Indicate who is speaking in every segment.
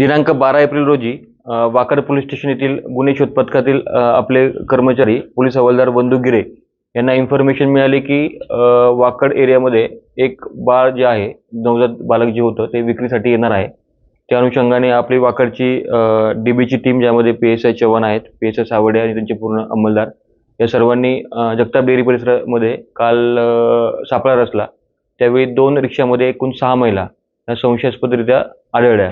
Speaker 1: दिनांक बारा एप्रिल रोजी वाकड पोलीस स्टेशन येथील गुन्हे शोध पथकातील आपले कर्मचारी पोलीस हवालदार बंधू गिरे यांना इन्फॉर्मेशन मिळाली की वाकड एरियामध्ये एक बाळ जे आहे नवजात बालक जे होतं ते विक्रीसाठी येणार आहे. त्या अनुषंगाने आपली वाकडची डी बीची टीम ज्यामध्ये पी एस आय चव्हाण आहेत पी एस आय सावडे आणि त्यांचे पूर्ण अंमलदार या सर्वांनी जगताप डेअरी परिसरामध्ये काल सापळा रचला. त्यावेळी दोन रिक्षामध्ये एकूण सहा महिला या संशयास्पदरित्या आढळल्या.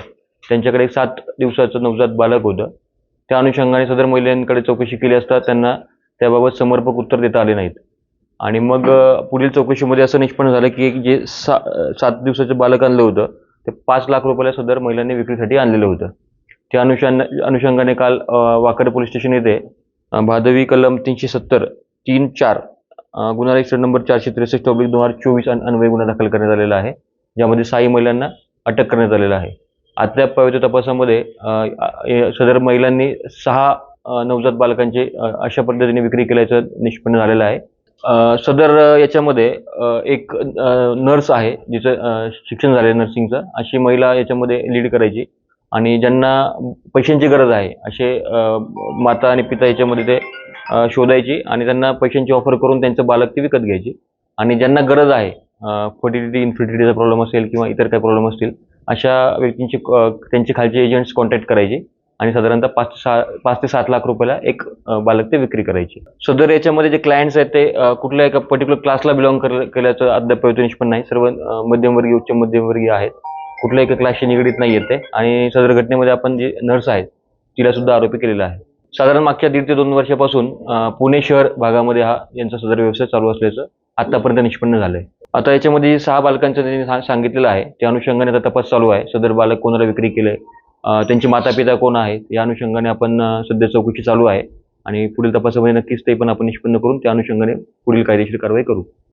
Speaker 1: त्यांच्याकडे एक सात दिवसाचं नवजात बालक होतं. त्या अनुषंगाने सदर महिलांकडे चौकशी केली असता त्यांना त्याबाबत समर्पक उत्तर देता आले नाहीत. आणि मग पुढील चौकशीमध्ये असं निष्पन्न झालं की एक जे सा सात दिवसाचं बालक आणलं होतं ते पाच लाख रुपयाला सदर महिलांनी विक्रीसाठी आणलेलं होतं. त्या अनुषंग अनुषंगाने काल वाकड पोलीस स्टेशन येथे भादवी कलम तीनशे सत्तर तीन चार गुन्हा रजिस्टर नंबर चारशे त्रेसष्ट ऑब्लिक दोन हजार चोवीस अन्वय गुन्हा दाखल करण्यात आलेला आहे. ज्यामध्ये साई महिलांना अटक करण्यात आलेलं आहे. अद्याप पवित्र तपासामध्ये सदर महिलांनी सहा नवजात बालकांचे अशा पद्धतीने विक्री केल्याचं निष्पन्न झालेलं आहे. सदर याच्यामध्ये एक नर्स आहे जिचं शिक्षण झालं आहे नर्सिंगचं. अशी महिला याच्यामध्ये लीड करायची आणि ज्यांना पैशांची गरज आहे असे माता आणि पिता याच्यामध्ये ते शोधायची आणि त्यांना पैशांची ऑफर करून त्यांचं बालक ती विकत घ्यायची. आणि ज्यांना गरज आहे फर्टिलिटी इन्फर्टिलिटीचा प्रॉब्लेम असेल किंवा इतर काही प्रॉब्लेम असतील अशा व्यक्तींची त्यांचे खालचे एजंट्स कॉन्टॅक्ट करायचे आणि साधारणतः पाच सहा पाच ते सात लाख रुपयाला एक बालक ते विक्री करायचे. सदर याच्यामध्ये जे क्लायंट्स आहेत ते कुठल्या एका पर्टिक्युलर क्लासला बिलॉंग केल्याचं अद्याप निष्पन्न नाही. सर्व मध्यमवर्गीय उच्च मध्यमवर्गीय आहेत. कुठल्या एका क्लासशी निगडीत नाही येते आणि सदर घटनेमध्ये आपण जे नर्स आहेत तिला सुद्धा आरोपी केलेला आहे. साधारण मागच्या दीड ते दोन वर्षापासून पुणे शहर भागामध्ये हा यांचा सदर व्यवसाय चालू असल्याचं आतापर्यंत निष्पन्न झालंय. आता याच्यामध्ये सहा बालकांचं त्यांनी सांगितलेलं आहे. त्या अनुषंगाने आता तपास चालू आहे. सदर बालक कोणाला विक्री केलंय? त्यांची त्यांचे माता पिता कोण आहेत? या अनुषंगाने आपण सध्या चौकशी चालू आहे. आणि पुढील तपासामध्ये नक्कीच ते पण आपण निष्पन्न करून त्या अनुषंगाने पुढील कायदेशीर कारवाई करू.